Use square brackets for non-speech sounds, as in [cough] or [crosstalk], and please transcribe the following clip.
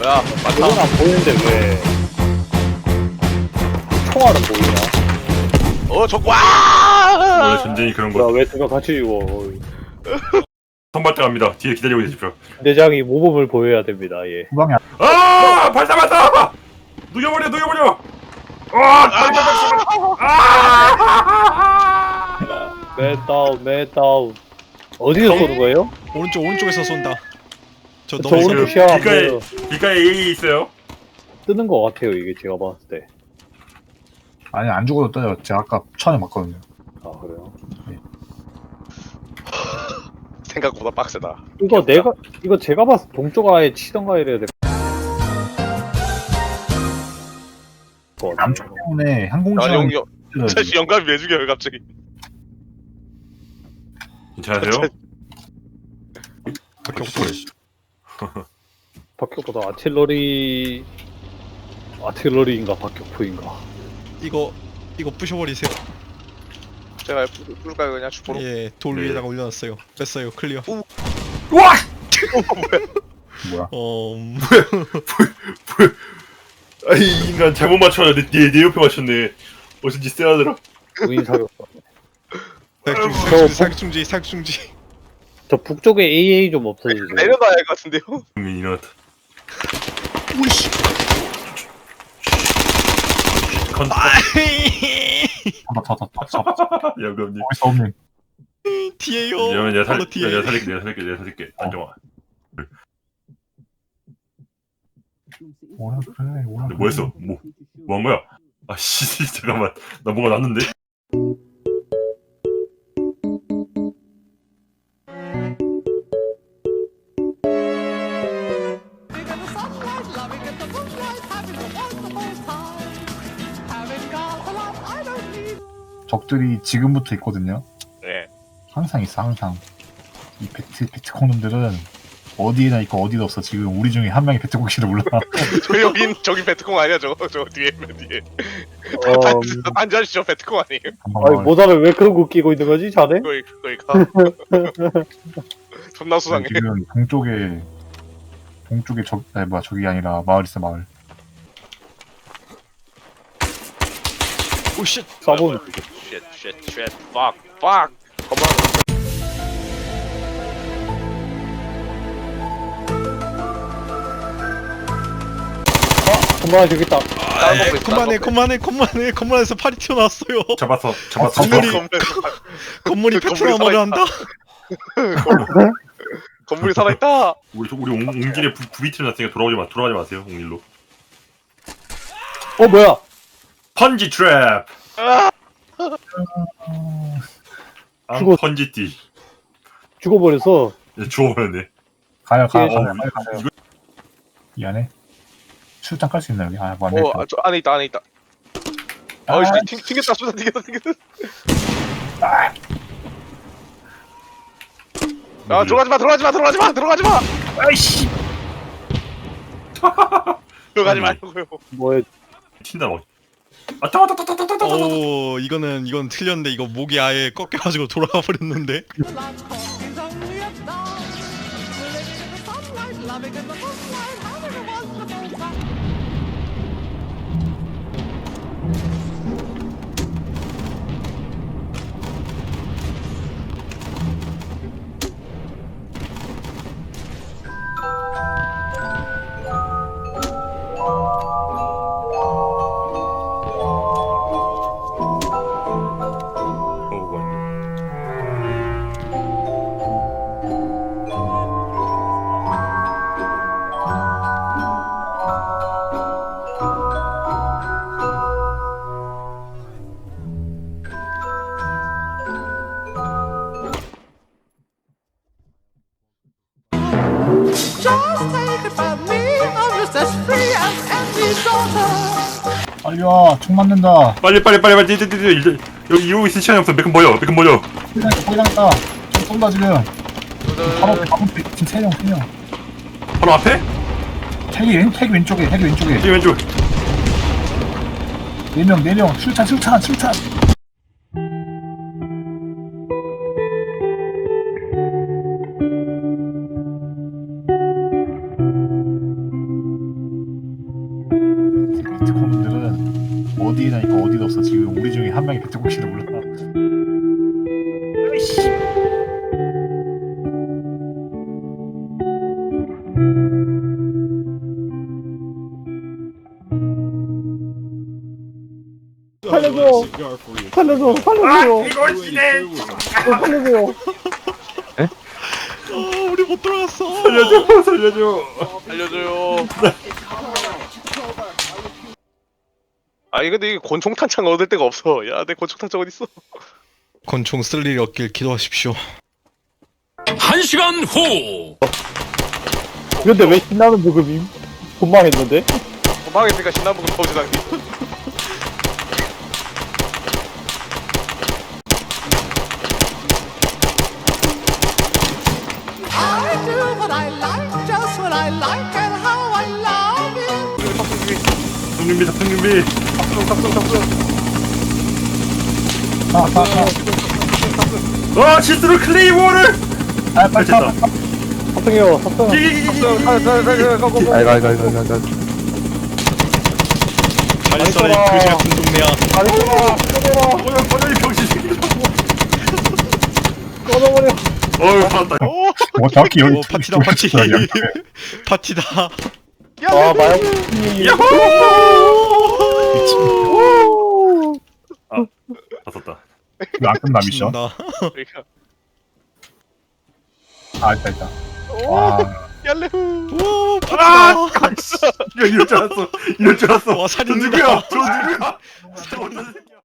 뭐야 이건 안 보이는데 왜 총알은 보이냐? 어적 원래 와! 전쟁이 그런 거. 왜 제가 같이 죽어 선발대 갑니다. 뒤에 기다리고 계십시오. 대장이 모범을 보여야 됩니다 예 후방에 아! 발사 발사! 녹여버려 녹여버려! 아! 발사 발사! 아! 맨 다운 맨 다운 어디서 쏘는 거예요? 오른쪽 오른쪽에서 쏜다. 저 저 너무 시야 안 길가에 보여요 길가에 A 있어요. 뜨는 거 같아요 이게 제가 봤을 때 아니 안 죽어도 떠요. 제가 아까 처음에 봤거든요. 아 그래요? [laughs] 생각보다 빡세다 이거 내가 이거 제가 봤을 때 동쪽 아예 치던가 이래야 될 것 같아요 남쪽 때문에 아 항공시간 영, 영, 사실 영감이 왜 죽여요 갑자기 괜찮으세요? 박격보다 아틸러리 아틸러리인가 박격포인가 이거 이거 부셔버리세요. 제가 뿔- 뿔까요 그냥 슈퍼로 예, 돌 네. 위에다가 올려놨어요. 뺐어요. 클리어. 와! 뭐야? 어, [laughs] 음, 아이 이 인간 잘못. 내, 내 옆에 맞췄네. 어쩐지 쎄하더라. 무인 사격 사격중지, 사격중지, 사격중지. 저 북쪽에 AA 좀 없어지세요 [laughs] 내려놔야 할 것 같은데요 국민 일어났다. 오이씨. 컨. 잡아 잡아 잡아 잡아. 영감님. 어디서 없는. 뒤에요. 이러면 내가 살, 바로 뒤에. 내가 살릴게, 내가 살릴게, 내가 살릴게. 안정아. 오라 그래 오라. 근데 뭐 했어? 뭐, 뭐 한 거야? 아, 씨, [laughs] 잠깐만. 나 뭐가 났는데? 적들이 지금부터 있거든요. 네 항상 있어 항상. 이 베트 베트콩 놈들은 어디에나 있고 어디도 없어. 지금 우리 중에 한 명이 베트콩씨를 몰라. [laughs] 저 여긴 저기 베트콩 아니야 저거 저 뒤에 맨 뒤에 어, 반지 반지 아시죠 베트콩 아니에요 한번 아니 모자를 왜 그런 거 끼고 있는 거지 자네? 거기 거기가 [laughs] 존나 수상해 지금 동쪽에 동쪽에 적 아니 뭐야 저기 아니라 마을 있어 마을. 오씨. 쏴본 쉣쉣쉣 fuck. Fuck 거만 그만 저기 있다. 다른 아, 거 있어, 그만해, 그만해, 그만해, 그만해서 팔이 튀어나왔어요. 잡았어, 잡았어. 건물이-. 건물 건물이 패트나마를 한다. [laughs] 건물이 살아있다. 우리, 우리 옹, 옹길에 부, 부비트를 났으니까 돌아오지 마, 돌아가지 마세요, 옹길로. 어 뭐야 펀지 트랩! 아, 아, 죽어. 펀지띠. 죽어버려서 야, 주워버렸네. 가요 가 예. 가요 빨리 가요. 이 안에 출장 깔 수 있나 여기? 아 뭐 안 어. 아, 저 안에 있다 안에 있다 아, 어이 튕, 튕겼다 쏟아 튕겼다 튕겼다 야 들어가지 마 들어가지 마 들어가지 마 들어가지 마 아이씨. 들어가지 말고요 뭐에 튄다, 막. 아, 따, 따, 따, 따, 따, 따, 따. 오, 이거는 이건 틀렸는데 이거 목이 아예 꺾여가지고 돌아가 버렸는데. [laughs] 빨리 와. 총 맞는다. 빨리, 빨리, 빨리, 빨리, 뛰, 뛰, 뛰, 뛰. 이제 여기 이러고 있을 시간이 없어. 보여, 메컨 보여. 거기 당했다. 총 쏜다 지금. 바로 바로 지금 세 명, 세 명. 바로 앞에? 핵이 왼 핵이 왼쪽에 핵이 왼쪽에 뒤 왼쪽. 네 명, 네 명. 술탄, 술탄, 술탄. 없어. 지금 우리 중에 한 명이 배트공실을 몰라 살려줘 살려줘 아 살려줘 이거 지네. 살려줘 어, 우리 못 돌아갔어. 살려줘 살려줘. 알려줘요. 아니 근데 이게 권총 탄창 얻을 데가 없어. 야, 내 권총 탄창 어디 있어? 권총 쓸 일이 없길 기도하십시오. 한 시간 후 근데 왜 신나는 부금임? 본망했는데? 도망했으니까 신나는 거 나오지 당기. I do what I like, just what I like, and how I love it. 성준비 성준비 어 실수로 클레이모어를. 아 빨리 타 됐다. 사탕이요 사탕 아이고 아이고 아이고 아이고 잘 있어라 이. 그지 같은 동네야. 잘했어 꺼져라 뭐야 꺼져 이 병신 새끼 꺼져버려. 어휴 살았다. 뭐 정확히 여기 오 파티다 파티. [laughs] 파티다. 아 마약 다 썼다 안 끝나 미션 나. 그러니까. 아 있다 있다 와 얄레후. 오 파티다. 야 이럴 줄 알았어 이럴 줄 알았어 와저 살인이다. 누구야 저 누구야 저 어떤 새끼